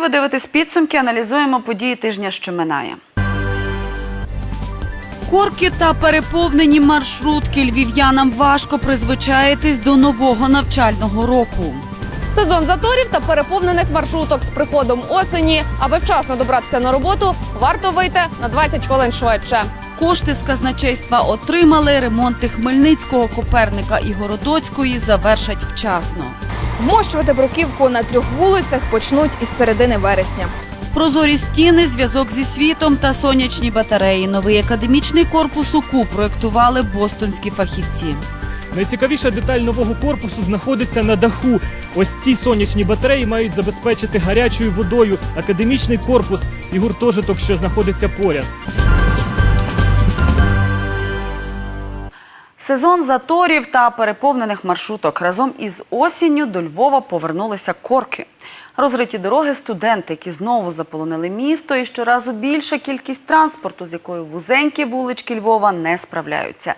Ви дивитесь підсумки. Аналізуємо події тижня, що минає. Корки та переповнені маршрутки львів'янам важко призвичаїтись до нового навчального року. Сезон заторів та переповнених маршруток з приходом осені. Аби вчасно добратися на роботу, варто вийти на 20 хвилин швидше. Кошти з казначейства отримали. Ремонти Хмельницького, Коперника і Городоцької завершать вчасно. Вмощувати бруківку на трьох вулицях почнуть із середини вересня. Прозорі стіни, зв'язок зі світом та сонячні батареї. Новий академічний корпус УКУ проєктували бостонські фахівці. Найцікавіша деталь нового корпусу знаходиться на даху. Ось ці сонячні батареї мають забезпечити гарячою водою академічний корпус і гуртожиток, що знаходиться поряд. Сезон заторів та переповнених маршруток разом із осінню до Львова повернулися корки. Розриті дороги студенти, які знову заполонили місто, і щоразу більша кількість транспорту, з якою вузенькі вулички Львова не справляються.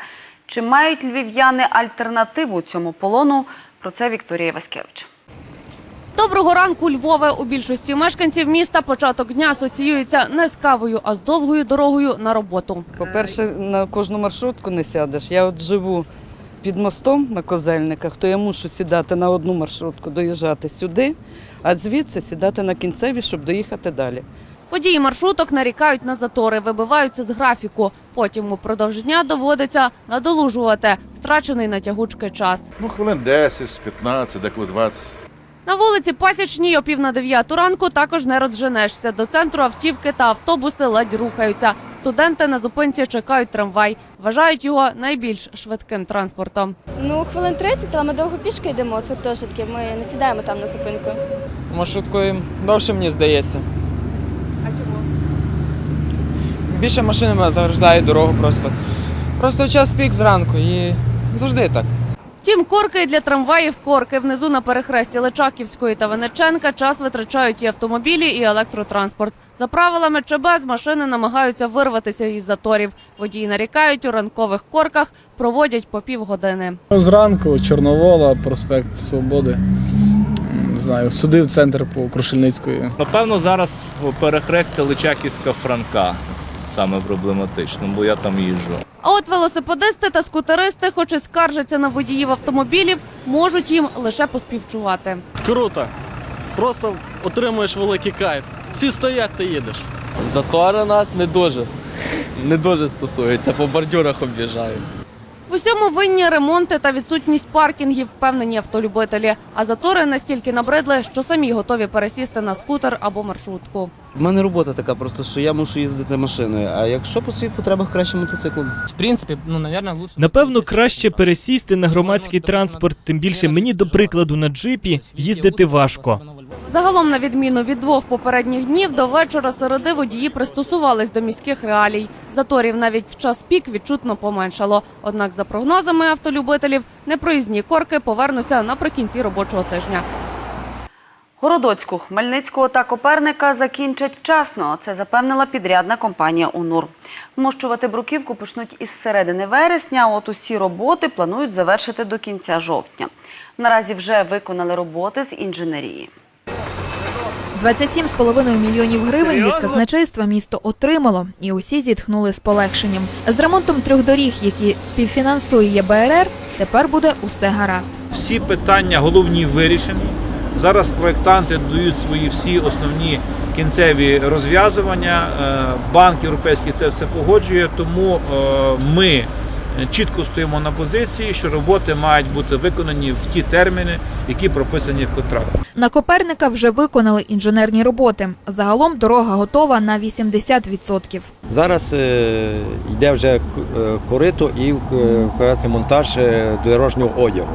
Чи мають львів'яни альтернативу цьому полону? Про це Вікторія Васькевич. Доброго ранку, Львове. У більшості мешканців міста початок дня асоціюється не з кавою, а з довгою дорогою на роботу. По-перше, на кожну маршрутку не сядеш. Я от живу під мостом на Козельниках, то я мушу сідати на одну маршрутку, доїжджати сюди, а звідси сідати на кінцеві, щоб доїхати далі. Водії маршруток нарікають на затори, вибиваються з графіку. Потім упродовж дня доводиться надолужувати втрачений на тягучки час. Ну, хвилин 10, з 15, деколи 20. На вулиці Пасічній о пів на дев'яту ранку також не розженешся. До центру автівки та автобуси ледь рухаються. Студенти на зупинці чекають трамвай. Вважають його найбільш швидким транспортом. Ну, хвилин 30, але ми довго пішки йдемо з гуртожитків. Ми не сідаємо там на зупинку. Маршруткою довше мені здається. А чому? Більше машини заграждають дорогу просто. Просто час пік зранку і завжди так. Втім, корки для трамваїв корки. Внизу на перехресті Личаківської та Венеченка час витрачають і автомобілі, і електротранспорт. За правилами ЧБ з машини намагаються вирватися із заторів. Водії нарікають, у ранкових корках проводять по півгодини. Зранку Чорновола, проспект Свободи. Знаю, суди в центр по Крушельницької. Напевно, зараз перехрестя Личаківська Франка саме проблематично, бо я там їжджу. А от велосипедисти та скутеристи, хоч і скаржаться на водіїв автомобілів, можуть їм лише поспівчувати. Круто. Просто отримуєш великий кайф. Всі стоять, ти їдеш. Затори нас не дуже. Не дуже стосується, по бордюрах об'їжджаю. В усьому винні ремонти та відсутність паркінгів, впевнені автолюбителі. А затори настільки набридли, що самі готові пересісти на скутер або маршрутку. У мене робота така просто, що я мушу їздити машиною. А якщо по своїх потребах краще мотоциклом? В принципі, ну, мабуть, лучше. Напевно, краще пересісти на громадський транспорт, тим більше мені, до прикладу, на джипі їздити важко. Загалом, на відміну від двох попередніх днів, до вечора середи водії пристосувались до міських реалій. Заторів навіть в час пік відчутно поменшало. Однак, за прогнозами автолюбителів, непроїзні корки повернуться наприкінці робочого тижня. Городоцьку, Хмельницького та Коперника закінчать вчасно. Це запевнила підрядна компанія УНУР. Вмощувати бруківку почнуть із середини вересня. От усі роботи планують завершити до кінця жовтня. Наразі вже виконали роботи з інженерії. 27,5 мільйонів гривень від казначейства місто отримало, і усі зітхнули з полегшенням. З ремонтом трьох доріг, які співфінансує ЄБРР, тепер буде усе гаразд. Всі питання головні вирішені. Зараз проєктанти дають свої всі основні кінцеві розв'язування. Е, Банк європейський це все погоджує, тому е, ми чітко стоїмо на позиції, що роботи мають бути виконані в ті терміни, які прописані в контракті. На Коперника вже виконали інженерні роботи. Загалом дорога готова на 80%. Зараз е, йде вже е, корито і е, монтаж е, дорожнього одягу.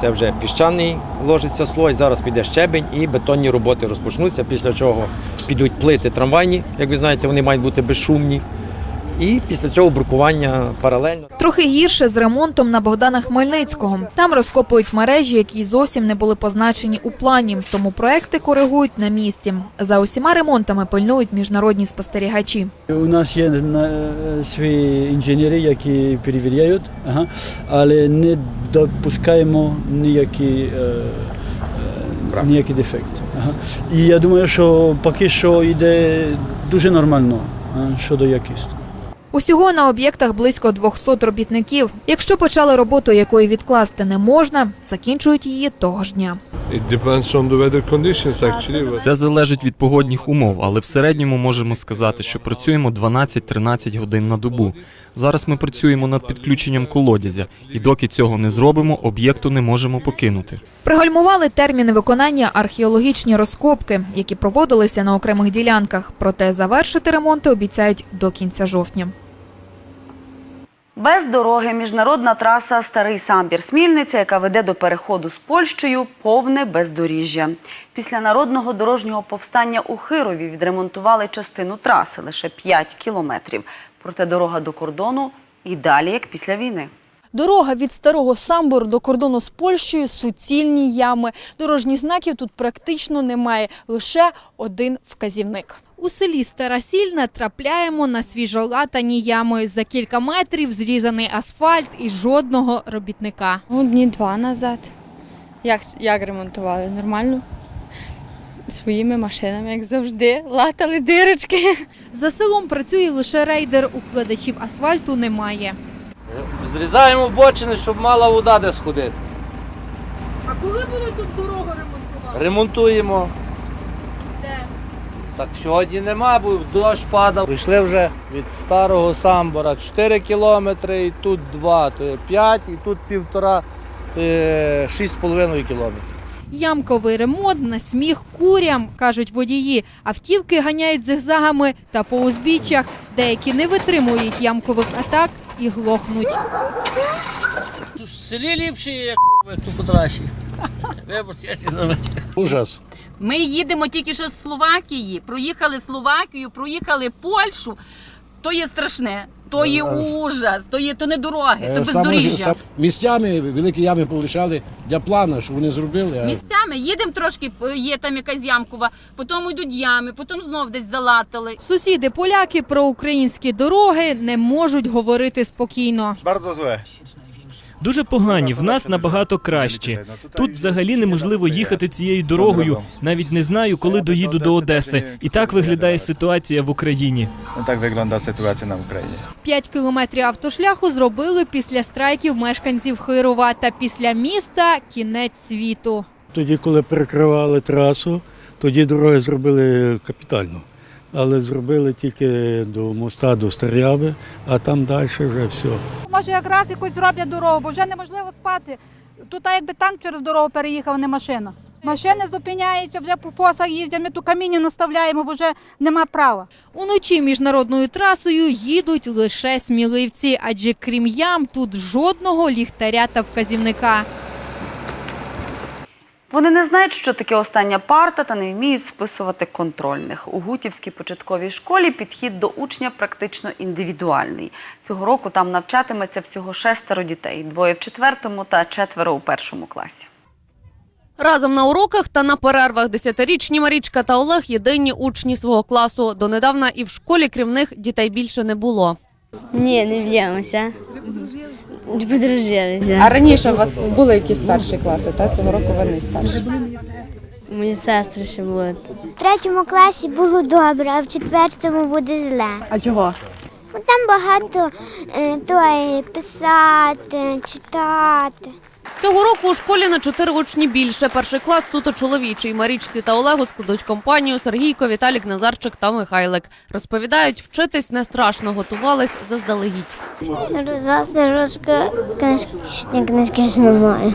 Це вже піщаний ложиться слой, зараз піде щебень і бетонні роботи розпочнуться, після чого підуть плити трамвайні, як ви знаєте, вони мають бути безшумні. І після цього брукування паралельно. Трохи гірше з ремонтом на Богдана Хмельницького. Там розкопують мережі, які зовсім не були позначені у плані, тому проекти коригують на місці. За усіма ремонтами пильнують міжнародні спостерігачі. У нас є на- свої інженери, які перевіряють, ага, але не допускаємо ніякі е, е, ніякий дефект. Ага. І я думаю, що поки що йде дуже нормально щодо якості. Усього на об'єктах близько 200 робітників. Якщо почали роботу, якої відкласти не можна, закінчують її того ж дня. Це залежить від погодних умов, але в середньому можемо сказати, що працюємо 12-13 годин на добу. Зараз ми працюємо над підключенням колодязя, і доки цього не зробимо, об'єкту не можемо покинути. Пригальмували терміни виконання археологічні розкопки, які проводилися на окремих ділянках. Проте завершити ремонти обіцяють до кінця жовтня. Без дороги міжнародна траса Старий Самбір Смільниця, яка веде до переходу з Польщею, повне бездоріжжя. Після народного дорожнього повстання у Хирові відремонтували частину траси лише 5 кілометрів. Проте дорога до кордону і далі, як після війни. Дорога від старого Самбору до кордону з Польщею суцільні ями. Дорожніх знаків тут практично немає, лише один вказівник. У селі Стара Сіль натрапляємо на свіжолатані ями. За кілька метрів зрізаний асфальт і жодного робітника. Ну, дні два назад. Як, як ремонтували? Нормально? Своїми машинами, як завжди, латали дирочки. За селом працює лише рейдер. Укладачів асфальту немає. Зрізаємо бочини, щоб мала вода де сходити. А коли будуть тут дорогу ремонтувати? Ремонтуємо. Так сьогодні нема, бо дощ падав. Прийшли вже від старого самбора 4 кілометри, і тут 2, то є 5, і тут півтора, то є 6,5 кілометрів. Ямковий ремонт на сміх курям, кажуть водії. Автівки ганяють зигзагами та по узбіччях. Деякі не витримують ямкових атак і глохнуть. В селі ліпше, як тут краще. Вибачте, я ще Ужас. Ми їдемо тільки що з Словакії, проїхали Словакію, проїхали Польщу. То є страшне, то є ужас, то є то не дороги, то бездоріжжя. Місцями великі ями полишали для плану, що вони зробили. Місцями їдемо трошки, є там якась ямкова, потім йдуть ями, потім знов десь залатали. Сусіди поляки про українські дороги не можуть говорити спокійно. Bardzo złe. Дуже погані, в нас набагато кращі. Тут взагалі неможливо їхати цією дорогою. Навіть не знаю, коли доїду до Одеси. І так виглядає ситуація в Україні. Tak wygląda sytuacja na Ukrainie. П'ять кілометрів автошляху зробили після страйків мешканців Хирова та після міста кінець світу. Тоді, коли перекривали трасу, тоді дороги зробили капітально. Але зробили тільки до моста, до Старяби, а там далі вже все. Може, якраз якось зроблять дорогу, бо вже неможливо спати. Тут якби танк через дорогу переїхав, а не машина. Машини зупиняються, вже по фосах їздять, ми тут каміння наставляємо, бо вже нема права. Уночі міжнародною трасою їдуть лише сміливці, адже крім ям тут жодного ліхтаря та вказівника. Вони не знають, що таке остання парта та не вміють списувати контрольних. У Гутівській початковій школі підхід до учня практично індивідуальний. Цього року там навчатиметься всього шестеро дітей, двоє в четвертому та четверо у першому класі. Разом на уроках та на перервах десятирічні Марічка та Олег єдині учні свого класу. Донедавна і в школі крім них дітей більше не було. Ні, не б'ємося. Подружилися. А раніше у вас були якісь старші класи, та цього року ви не старші. Мої сестри ще були. В третьому класі було добре, а в четвертому буде зле. А чого? Ну, Там багато е, той, писати, читати. Цього року у школі на чотири учні більше. Перший клас суто чоловічий. Марічці та Олегу складуть компанію Сергійко, Віталік, Назарчик та Михайлик. Розповідають, вчитись не страшно, готувались заздалегідь. Розвасти ручка, книжки, книжки ж немає.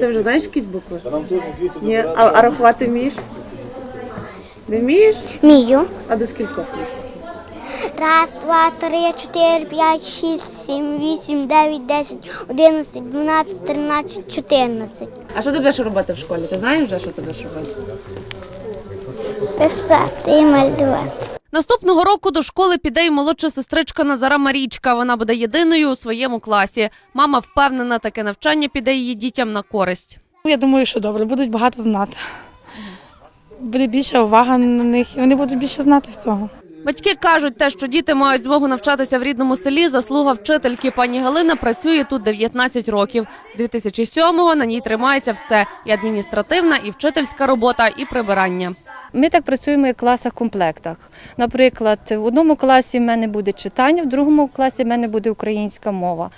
Ти вже знаєш якісь букви? Ні. А, а рахувати вмієш? Не вмієш? Мію. А до скількох? Раз, два, три, чотири, п'ять, шість, сім, вісім, дев'ять, десять, одинадцять, дванадцять, тринадцять, чотирнадцять. А що ти будеш робити в школі? Ти знаєш вже, що ти будеш робити? Писати і малювати. Наступного року до школи піде й молодша сестричка Назара Марічка. Вона буде єдиною у своєму класі. Мама впевнена, таке навчання піде її дітям на користь. Я думаю, що добре, будуть багато знати. Буде більша увага на них, і вони будуть більше знати з цього. Батьки кажуть, те, що діти мають змогу навчатися в рідному селі, заслуга вчительки. Пані Галина працює тут 19 років. З 2007-го на ній тримається все: і адміністративна, і вчительська робота, і прибирання. Ми так працюємо як в класах-комплектах. Наприклад, в одному класі в мене буде читання, в другому класі в мене буде українська мова.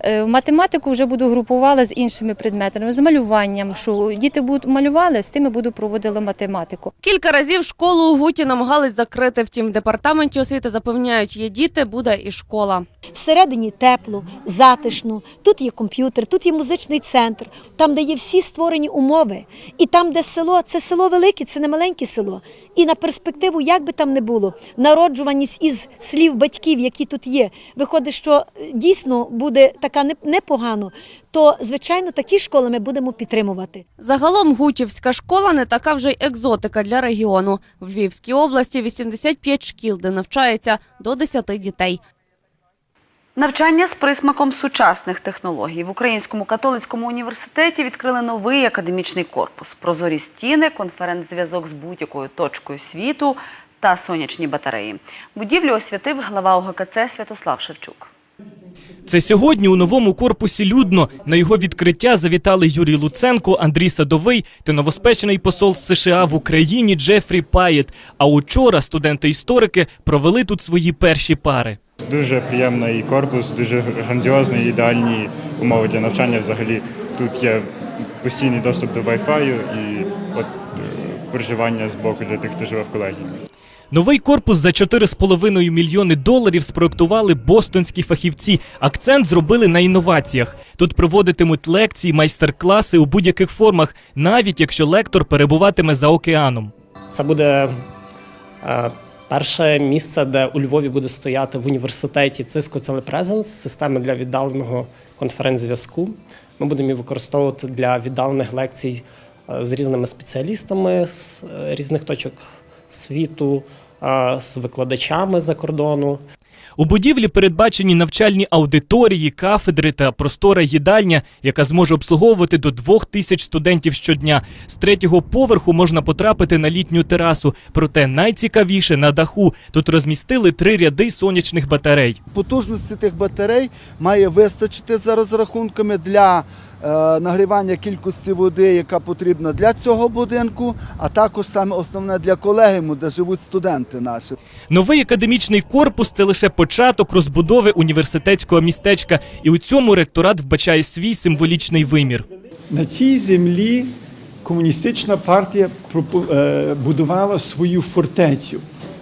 Е, В математику вже буду групувала з іншими предметами, з малюванням. Що діти будуть малювали, з тими буду проводила математику. Кілька разів школу у Гуті намагались закрити. Втім, в департаменті освіти запевняють, є діти, буде і школа. Всередині тепло, затишно. Тут є комп'ютер, тут є музичний центр, там, де є всі створені умови. І там, де село, це село велике, це не маленьке село. І на перспективу, як би там не було, народжуваність із слів батьків, які тут є, виходить, що е, дійсно буде така непогано, то звичайно такі школи ми будемо підтримувати. Загалом Гутівська школа не така вже й екзотика для регіону. В Львівській області 85 шкіл, де навчається до 10 дітей. Навчання з присмаком сучасних технологій в Українському католицькому університеті відкрили новий академічний корпус, прозорі стіни, конференц-зв'язок з будь-якою точкою світу та сонячні батареї. Будівлю освятив глава ОГКЦ Святослав Шевчук. Це сьогодні у новому корпусі людно. На його відкриття завітали Юрій Луценко, Андрій Садовий та новоспечений посол США в Україні Джефрі Паєт. А учора студенти-історики провели тут свої перші пари. Дуже приємний корпус, дуже грандіозний, ідеальні умови для навчання. Взагалі тут є постійний доступ до Wi-Fi і от е, проживання з боку для тих, хто живе в колегії. Новий корпус за 4,5 мільйони доларів спроектували бостонські фахівці. Акцент зробили на інноваціях. Тут проводитимуть лекції, майстер-класи у будь-яких формах, навіть якщо лектор перебуватиме за океаном. Це буде е, перше місце, де у Львові буде стояти в університеті Cisco Telepresence, системи для віддаленого конференц-зв'язку. Ми будемо її використовувати для віддалених лекцій е, з різними спеціалістами з е, різних точок світу, е, з викладачами за кордону. У будівлі передбачені навчальні аудиторії, кафедри та простора їдальня, яка зможе обслуговувати до двох тисяч студентів щодня. З третього поверху можна потрапити на літню терасу. Проте найцікавіше на даху тут розмістили три ряди сонячних батарей. Потужності тих батарей має вистачити за розрахунками для нагрівання кількості води, яка потрібна для цього будинку, а також саме основне для колегіуму, де живуть студенти наші. Новий академічний корпус це лише початок розбудови університетського містечка, і у цьому ректорат вбачає свій символічний вимір. На цій землі комуністична партія е, будувала свою фортецю,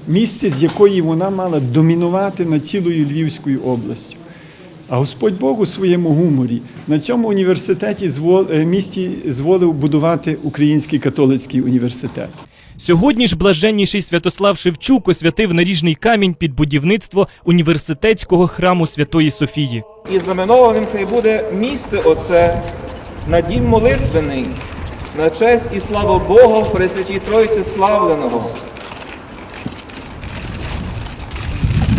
місце, з якої вона мала домінувати над цілою Львівською областю. А Господь Бог у своєму гуморі на цьому університеті звол- е, місті зволив будувати Український католицький університет. Сьогодні ж блаженніший Святослав Шевчук освятив наріжний камінь під будівництво університетського храму Святої Софії. І знаменованим хай буде місце оце на дім молитвений, на честь і славу Бога в Пресвятій Тройці славленого.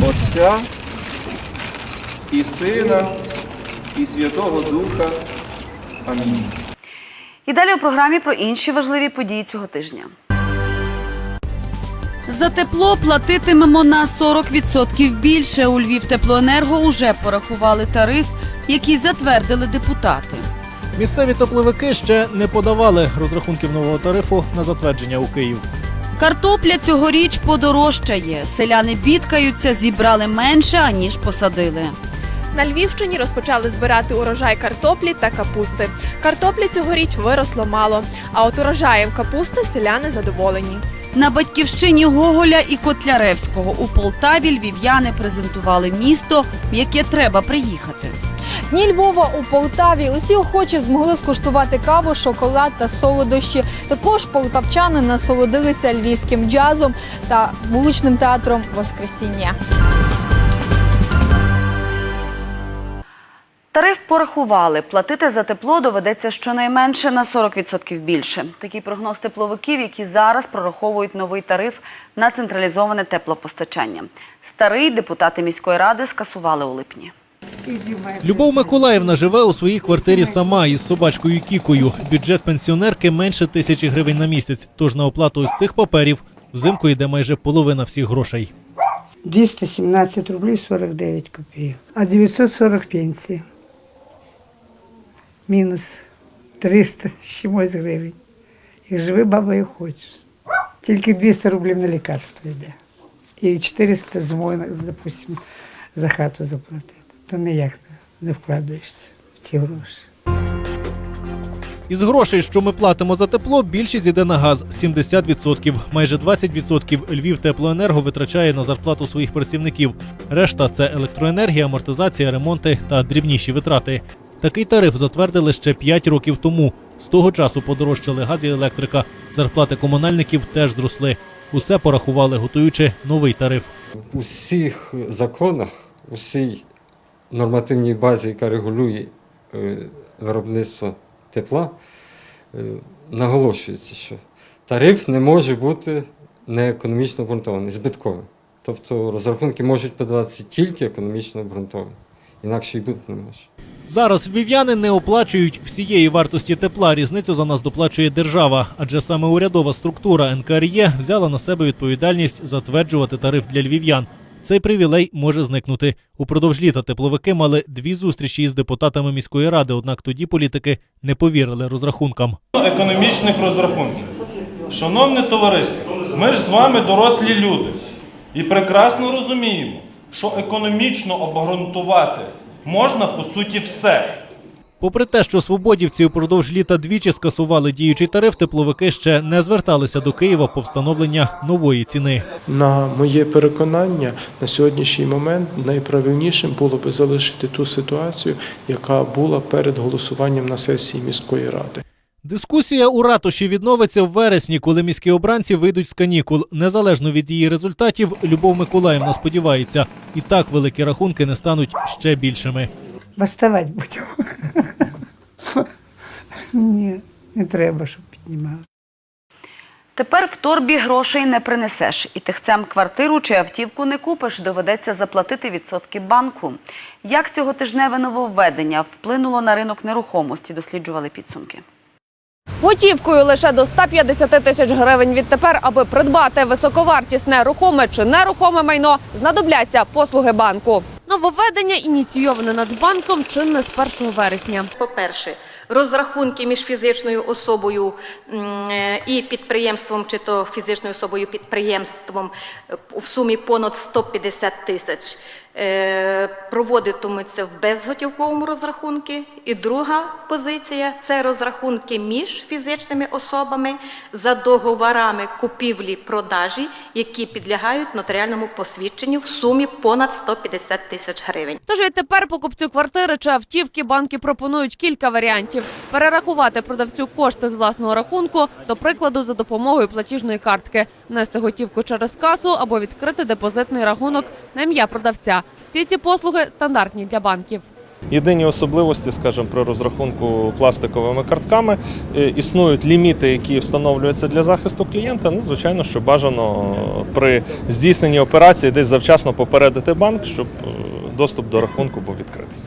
Отця і Сина, і Святого Духа. Амінь. І далі у програмі про інші важливі події цього тижня. За тепло платитимемо на 40% більше. У Львів теплоенерго уже порахували тариф, який затвердили депутати. Місцеві топливики ще не подавали розрахунків нового тарифу на затвердження у Київ. Картопля цьогоріч подорожчає. Селяни бідкаються, зібрали менше, аніж посадили. На Львівщині розпочали збирати урожай картоплі та капусти. Картоплі цьогоріч виросло мало, а от урожаєм капусти селяни задоволені. На батьківщині Гоголя і Котляревського у Полтаві львів'яни презентували місто, в яке треба приїхати. Дні Львова у Полтаві усі охочі змогли скуштувати каву, шоколад та солодощі. Також полтавчани насолодилися львівським джазом та вуличним театром Воскресіння. Тариф порахували. Платити за тепло доведеться щонайменше на 40% більше. Такий прогноз тепловиків, які зараз прораховують новий тариф на централізоване теплопостачання. Старий депутати міської ради скасували у липні. Любов Миколаївна живе у своїй квартирі сама із собачкою Кікою. Бюджет пенсіонерки менше тисячі гривень на місяць. Тож на оплату ось цих паперів взимку йде майже половина всіх грошей. 217 рублей 49 копеек. А 940 пенсії. Мінус 300 з чимось гривень. Як живи бабою хочеш. Тільки 200 рублів на лікарство йде. І 400 зимою, допустимо, за хату заплатити. То ніяк не вкладаєшся в ті гроші. Із грошей, що ми платимо за тепло, більшість іде на газ 70%. Майже 20% Львів теплоенерго витрачає на зарплату своїх працівників. Решта це електроенергія, амортизація, ремонти та дрібніші витрати. Такий тариф затвердили ще 5 років тому. З того часу подорожчали газ і електрика. Зарплати комунальників теж зросли. Усе порахували, готуючи новий тариф. У всіх законах, у всій нормативній базі, яка регулює е, виробництво тепла, е, наголошується, що тариф не може бути неекономічно обґрунтований, збитковий. Тобто розрахунки можуть подаватися тільки економічно обґрунтовані, інакше й бути не може. Зараз львів'яни не оплачують всієї вартості тепла. Різницю за нас доплачує держава, адже саме урядова структура НКРЄ взяла на себе відповідальність затверджувати тариф для львів'ян. Цей привілей може зникнути. Упродовж літа тепловики мали дві зустрічі із депутатами міської ради, однак тоді політики не повірили розрахункам. економічних розрахунків. Шановне товариство, ми ж з вами дорослі люди і прекрасно розуміємо, що економічно обґрунтувати можна по суті все. Попри те, що свободівці упродовж літа двічі скасували діючий тариф, тепловики ще не зверталися до Києва по встановлення нової ціни. На моє переконання, на сьогоднішній момент найправильнішим було би залишити ту ситуацію, яка була перед голосуванням на сесії міської ради. Дискусія у ратуші відновиться в вересні, коли міські обранці вийдуть з канікул. Незалежно від її результатів, Любов Миколаївна сподівається, і так великі рахунки не стануть ще більшими. Баставати будемо. Ні, не треба, щоб піднімали. Тепер в торбі грошей не принесеш, і тихцем квартиру чи автівку не купиш, доведеться заплатити відсотки банку. Як цього тижневе нововведення вплинуло на ринок нерухомості, досліджували підсумки. Готівкою лише до 150 тисяч гривень відтепер, аби придбати високовартісне рухоме чи нерухоме майно, знадобляться послуги банку. Нововведення ініційоване Нацбанком чинне з 1 вересня. По-перше, розрахунки між фізичною особою е, і підприємством, чи то фізичною особою підприємством е, в сумі понад 150 тисяч проводитимуться в безготівковому розрахунку. І друга позиція це розрахунки між фізичними особами за договорами купівлі-продажі, які підлягають нотаріальному посвідченню в сумі понад 150 тисяч гривень. Тож відтепер покупцю квартири чи автівки банки пропонують кілька варіантів: перерахувати продавцю кошти з власного рахунку, до прикладу, за допомогою платіжної картки, внести готівку через касу або відкрити депозитний рахунок на ім'я продавця. Всі ці послуги стандартні для банків. Єдині особливості, скажімо, при розрахунку пластиковими картками е, існують ліміти, які встановлюються для захисту клієнта. Ну, звичайно, що бажано при здійсненні операції десь завчасно попередити банк, щоб е, доступ до рахунку був відкритий.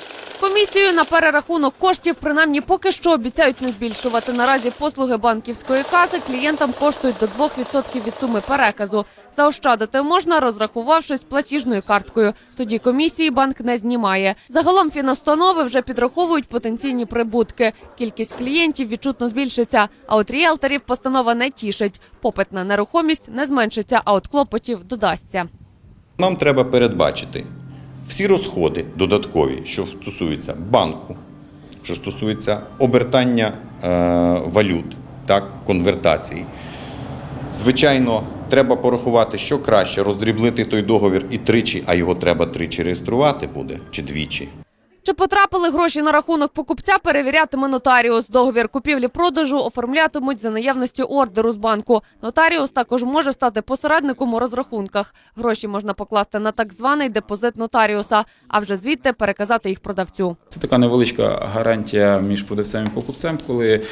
Комісію на перерахунок коштів принаймні поки що обіцяють не збільшувати. Наразі послуги банківської каси клієнтам коштують до 2% від суми переказу. Заощадити можна, розрахувавшись платіжною карткою. Тоді комісії банк не знімає. Загалом фінустанови вже підраховують потенційні прибутки. Кількість клієнтів відчутно збільшиться. А от ріелторів постанова не тішить. Попит на нерухомість не зменшиться, а от клопотів додасться. Нам треба передбачити всі розходи додаткові, що стосуються банку, що стосується обертання е, валют, так, конвертації. Звичайно, треба порахувати, що краще роздріблити той договір і тричі, а його треба тричі реєструвати буде чи двічі. Чи потрапили гроші на рахунок покупця, перевірятиме нотаріус. Договір купівлі-продажу оформлятимуть за наявності ордеру з банку. Нотаріус також може стати посередником у розрахунках. Гроші можна покласти на так званий депозит нотаріуса, а вже звідти переказати їх продавцю. Це така невеличка гарантія між продавцем і покупцем, коли е,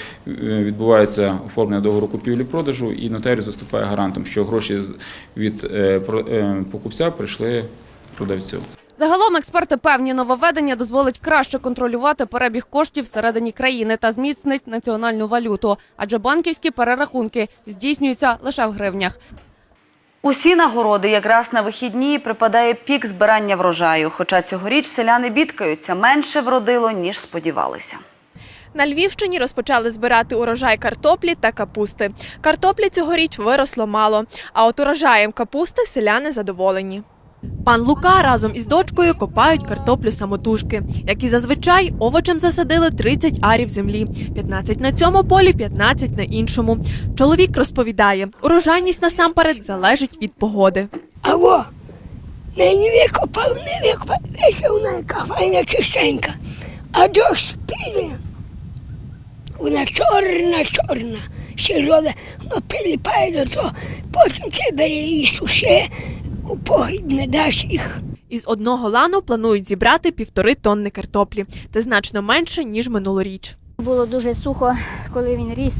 відбувається оформлення договору купівлі-продажу, і нотаріус виступає гарантом, що гроші від е, е, покупця прийшли продавцю. Загалом експерти певні нововведення дозволить краще контролювати перебіг коштів всередині країни та зміцнить національну валюту, адже банківські перерахунки здійснюються лише в гривнях. Усі нагороди якраз на вихідні припадає пік збирання врожаю. Хоча цьогоріч селяни бідкаються, менше вродило, ніж сподівалися. На Львівщині розпочали збирати урожай картоплі та капусти. Картоплі цьогоріч виросло мало, а от урожаєм капусти селяни задоволені. Пан Лука разом із дочкою копають картоплю самотужки. Як і зазвичай, овочем засадили 30 арів землі, 15 на цьому полі, 15 на іншому. Чоловік розповідає, урожайність насамперед залежить від погоди. Аво, нині викопав, не викопав, вийшла вона яка файна чистенька. А дощ піде. Вона чорна, чорна, сірове, воно приліпає до того, потім це бере і суше, у погріб не дасть їх. Із одного лану планують зібрати півтори тонни картоплі. Це значно менше, ніж минулоріч. Було дуже сухо, коли він ріс.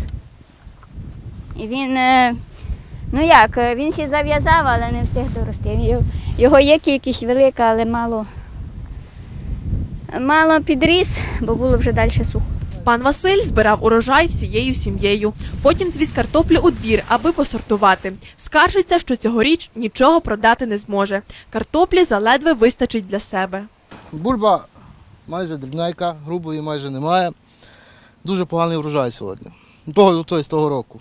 І він, е, ну як, е, він ще зав'язав, але не встиг дорости. Його- Його є кількість велика, але мало, мало підріс, бо було вже далі сухо. Пан Василь збирав урожай всією сім'єю. Потім звіз картоплю у двір, аби посортувати. Скаржиться, що цьогоріч нічого продати не зможе. Картоплі заледве вистачить для себе. Бульба майже дрібненька, грубої майже немає. Дуже поганий врожай сьогодні. Того, тобто з того року.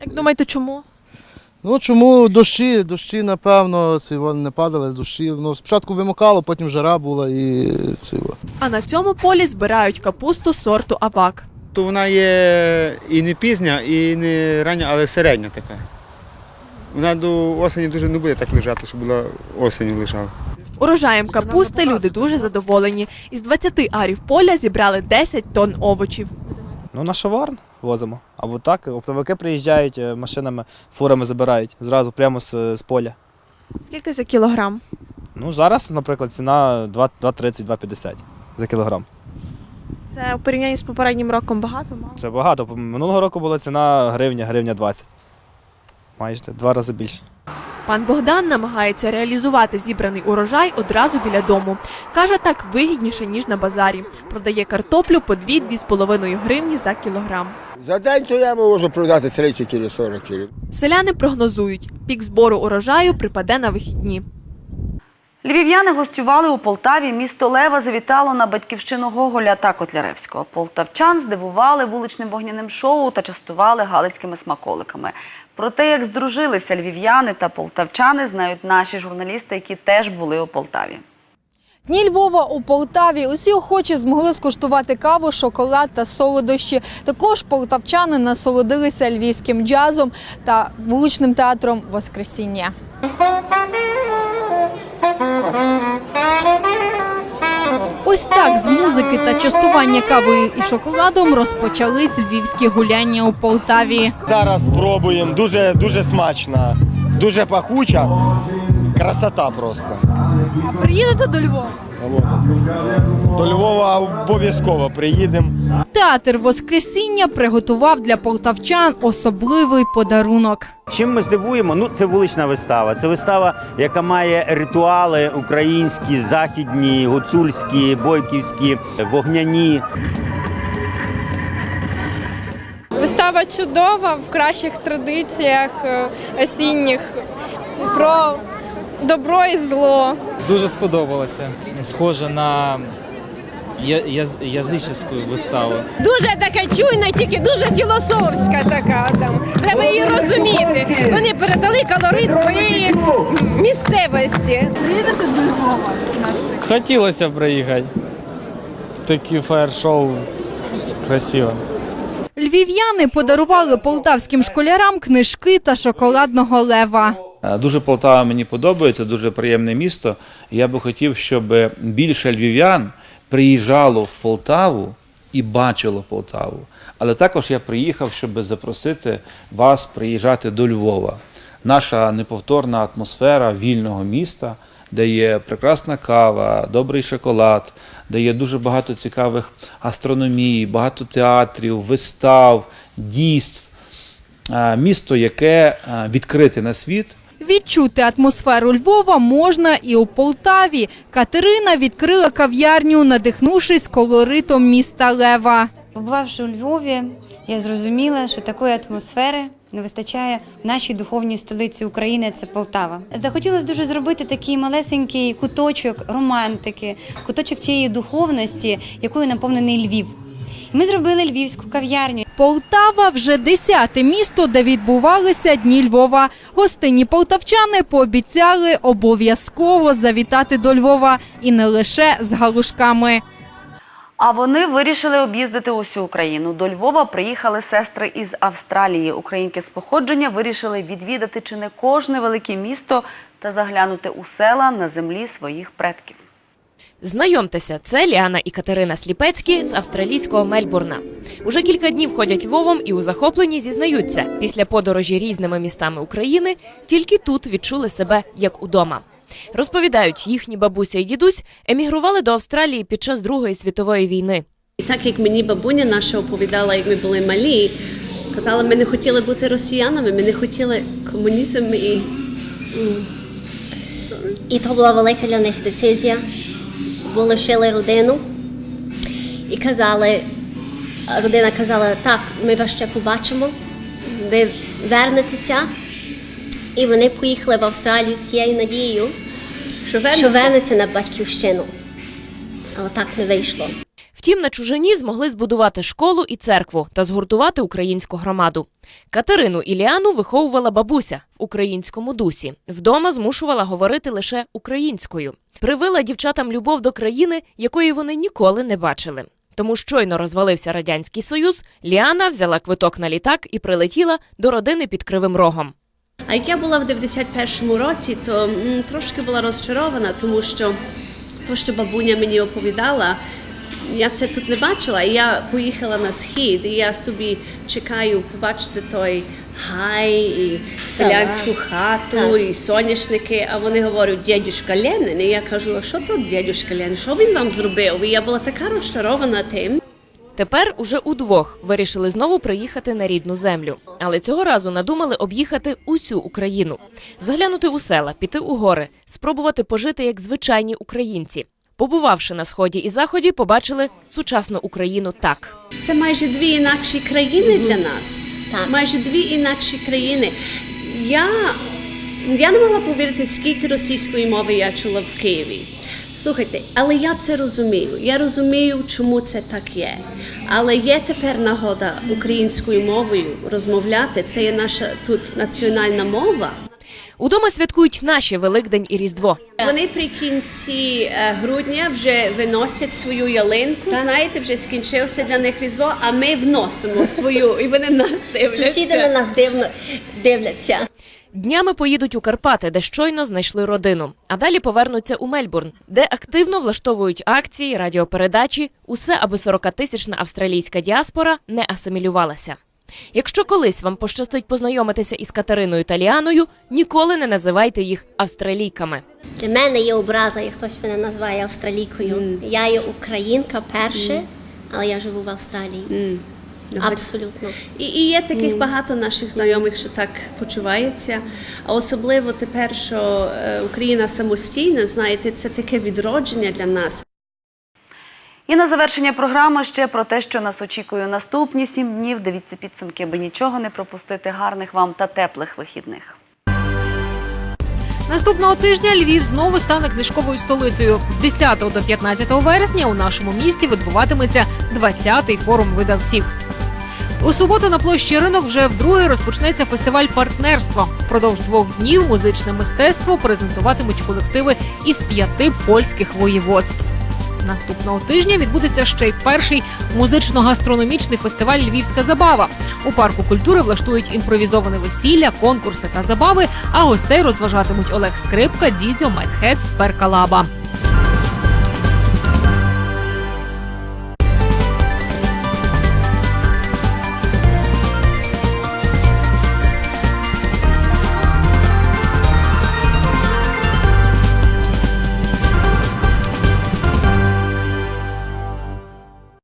Як думаєте, чому? Ну чому дощі, дощі, напевно, ці вони не падали, дощі. Ну, спочатку вимокало, потім жара була і ці. А на цьому полі збирають капусту сорту Авак. То вона є і не пізня, і не рання, але середня така. Вона до осені дуже не буде так лежати, щоб була осінню лежала. Урожаєм капусти люди дуже задоволені. Із 20 арів поля зібрали 10 тонн овочів. Ну, на шаварн возимо. Або так, оптовики приїжджають е, машинами, фурами забирають зразу прямо з, з поля. Скільки за кілограм? Ну, зараз, наприклад, ціна 2,30, 2,50 за кілограм. Це у порівнянні з попереднім роком багато мало. Це багато. Минулого року була ціна гривня, гривня 20. Майже два рази більше. Пан Богдан намагається реалізувати зібраний урожай одразу біля дому. Каже, так вигідніше, ніж на базарі. Продає картоплю по 2-2,5 гривні за кілограм. За день то я можу продати 30 кіло, 40 кіло. Селяни прогнозують, пік збору урожаю припаде на вихідні. Львів'яни гостювали у Полтаві. Місто Лева завітало на батьківщину Гоголя та Котляревського. Полтавчан здивували вуличним вогняним шоу та частували галицькими смаколиками. Про те, як здружилися львів'яни та полтавчани, знають наші журналісти, які теж були у Полтаві. Дні Львова у Полтаві усі охочі змогли скуштувати каву, шоколад та солодощі. Також полтавчани насолодилися львівським джазом та вуличним театром Воскресіння. Ось так з музики та частування кавою і шоколадом розпочались львівські гуляння у Полтаві. Зараз спробуємо. Дуже, дуже смачна, дуже пахуча. Красота просто. А приїдете до Львова? До Львова обов'язково приїдемо. Театр Воскресіння приготував для полтавчан особливий подарунок. Чим ми здивуємо? Ну, це вулична вистава. Це вистава, яка має ритуали українські, західні, гуцульські, бойківські, вогняні. Вистава чудова в кращих традиціях е, осінніх про добро і зло. Дуже сподобалося. Схоже на я- яз- язичницьку виставу. Дуже така чуйна, тільки дуже філософська така. Там. Треба її розуміти. Вони передали колорит своєї місцевості. Приїдете до Львова? Хотілося б приїхати. Такі фаєр-шоу красиво. Львів'яни подарували полтавським школярам книжки та шоколадного лева. Е, Дуже Полтава мені подобається, дуже приємне місто. Я би хотів, щоб більше львів'ян приїжджало в Полтаву і бачило Полтаву. Але також я приїхав, щоб запросити вас приїжджати до Львова. Наша неповторна атмосфера вільного міста, де є прекрасна кава, добрий шоколад, де є дуже багато цікавих астрономій, багато театрів, вистав, дійств. Е, Місто, яке е, відкрите на світ, Відчути атмосферу Львова можна і у Полтаві. Катерина відкрила кав'ярню, надихнувшись колоритом міста Лева. Побувавши у Львові, я зрозуміла, що такої атмосфери не вистачає в нашій духовній столиці України. Це Полтава. Захотілося дуже зробити такий малесенький куточок романтики, куточок тієї духовності, якою наповнений Львів. Ми зробили львівську кав'ярню. Полтава вже десяте місто, де відбувалися дні Львова. Гостинні полтавчани пообіцяли обов'язково завітати до Львова і не лише з галушками. А вони вирішили об'їздити усю Україну. До Львова приїхали сестри із Австралії. Українки з походження вирішили відвідати чи не кожне велике місто та заглянути у села на землі своїх предків. Знайомтеся, це Ліана і Катерина Сліпецькі з австралійського Мельбурна. Уже кілька днів ходять Львовом і у захопленні зізнаються. Після подорожі різними містами України тільки тут відчули себе як удома. Розповідають, їхні бабуся і дідусь емігрували до Австралії під час Другої світової війни. І так як мені бабуня наша оповідала, як ми були малі, казала, ми не хотіли бути росіянами, ми не хотіли комунізм і. І то була велика для них децизія. Бо лишили родину і казали, родина казала, так, ми вас ще побачимо, ви вернетеся. І вони поїхали в Австралію з тією надією, Що що вернеться на батьківщину. Але так не вийшло. Втім, на чужині змогли збудувати школу і церкву та згуртувати українську громаду. Катерину і Ліану виховувала бабуся в українському дусі. Вдома змушувала говорити лише українською. Привила дівчатам любов до країни, якої вони ніколи не бачили. Тому щойно розвалився радянський союз. Ліана взяла квиток на літак і прилетіла до родини під Кривим Рогом. А як я була в 91-му році, то м, трошки була розчарована, тому що то, що бабуня мені оповідала, я це тут не бачила. І я поїхала на схід, і я собі чекаю побачити той гай, і селянську хату, і соняшники. А вони говорять, дядюшка Ленин. І я кажу, а що тут дядюшка Ленин? Що він вам зробив? І я була така розчарована тим. Тепер уже удвох вирішили знову приїхати на рідну землю. Але цього разу надумали об'їхати усю Україну, заглянути у села, піти у гори, спробувати пожити як звичайні українці. Побувавши на сході і заході, побачили сучасну Україну так. Це майже дві інакші країни для нас. Майже дві інакші країни. Я, я не могла повірити, скільки російської мови я чула в Києві. Слухайте, але я це розумію. Я розумію, чому це так є. Але є тепер нагода українською мовою розмовляти. Це є наша тут національна мова. Удома святкують наші Великдень і Різдво. Вони при кінці е, грудня вже виносять свою ялинку. Знаєте, вже скінчився для них різдво, а ми вносимо свою, і вони нас дивляться. Сусіди на нас дивно дивляться. Днями поїдуть у Карпати, де щойно знайшли родину. А далі повернуться у Мельбурн, де активно влаштовують акції, радіопередачі, усе аби 40-тисячна австралійська діаспора не асимілювалася. Якщо колись вам пощастить познайомитися із Катериною та Ліаною, ніколи не називайте їх австралійками. Для мене є образа, як хтось мене називає австралійкою. Я є українка перше, але я живу в Австралії. Абсолютно. І, і є таких багато наших знайомих, що так почуваються. А особливо тепер, що е, Україна самостійна, знаєте, це таке відродження для нас. І на завершення програми ще про те, що нас очікує наступні сім днів. Дивіться підсумки, аби нічого не пропустити. Гарних вам та теплих вихідних. Наступного тижня Львів знову стане книжковою столицею. З 10 до 15 вересня у нашому місті відбуватиметься 20-й форум видавців. У суботу на площі ринок вже вдруге розпочнеться фестиваль партнерства. Впродовж двох днів музичне мистецтво презентуватимуть колективи із п'яти польських воєводств. Наступного тижня відбудеться ще й перший музично-гастрономічний фестиваль Львівська забава. У парку культури влаштують імпровізоване весілля, конкурси та забави. А гостей розважатимуть Олег Скрипка, Дідзьо, Майтхец, Перкалаба.